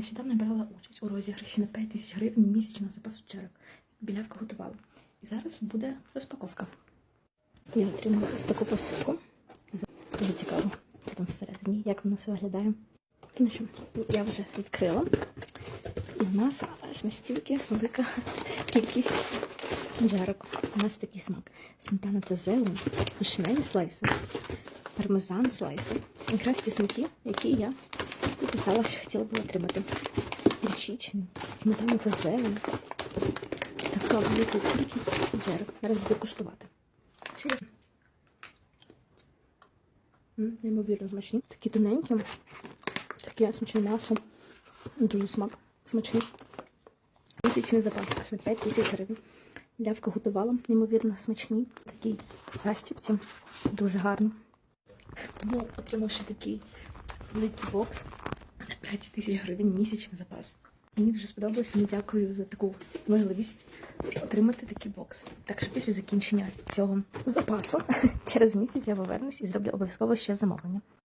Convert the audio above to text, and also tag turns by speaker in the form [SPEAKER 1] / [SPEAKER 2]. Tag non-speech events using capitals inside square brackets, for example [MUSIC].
[SPEAKER 1] Нещодавно брала участь у розіграші на 5 тисяч гривень місячного запасу череп. Білявка готувала. І зараз буде розпаковка. Я отримала ось таку посилку. Дуже цікаво, що там всередині, як воно все виглядає. Ну що, я вже відкрила. І в нас аж настільки велика кількість жарок. У нас такий смак. Сметана та зелень, вишневі слайси, пармезан слайси. Якраз ті смаки, які я і писала, що хотіла б отримати. Річічні, сметана та зелень. Така велика кількість джерок. Зараз буду куштувати. Неймовірно смачні. Такі тоненькі, таке смачне м'ясо. Дуже смак смачний. Місячний запас аж на 5 тисяч гривень. Лявка готувала, неймовірно смачні. Такий застіпці. Дуже гарно. Тому отримавши такий великий бокс на 5 тисяч гривень місячний запас. Мені дуже сподобалось, мені дякую за таку можливість отримати такий бокс. Так що після закінчення цього запасу [LAUGHS] через місяць я повернусь і зроблю обов'язково ще замовлення.